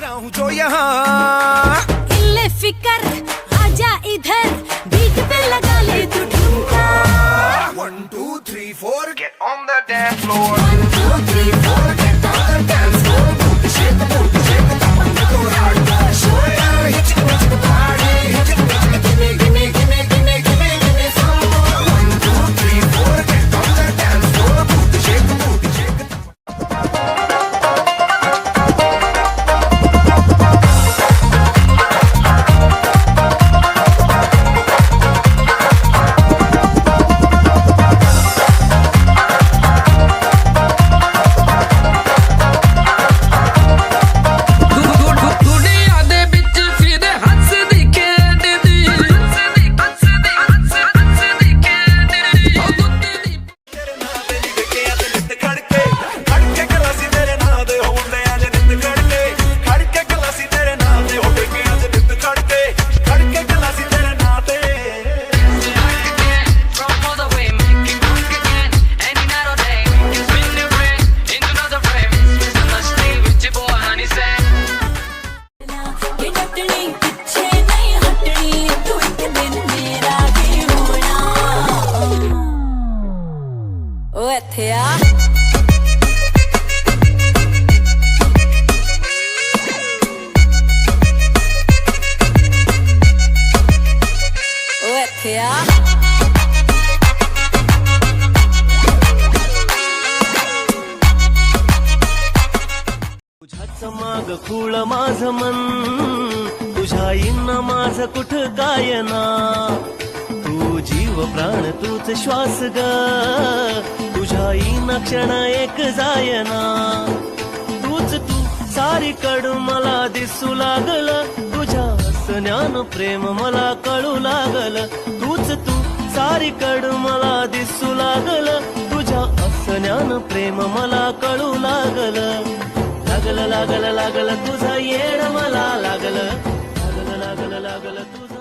रहा हूँ जो यहाँ इल्ले फिकर आजा इधर बीट पे लगा ले तू ठुमका One, two, three, four, get on the dance floor. One, two, three, four, ਇੱਥੇ ਆ ਓ ਇੱਥੇ ਆ तुझ्याच माग खुळ माझ मन तुझ्या इन्न माझ कुठ गायना तू जीव प्राण तूच श्वास ग तुझाई इन क्षण एक जायना. तूच तू सारी मला दिसू लागल. तुझ्या हसण्यान प्रेम मला कळू लागल. तूच तू सारी मला दिसू लागल. तुझ्या हसण्यान प्रेम मला कळू लागल. लागल लागल लागल तुझा येड मला लागल. लागल लागल लागल तुझं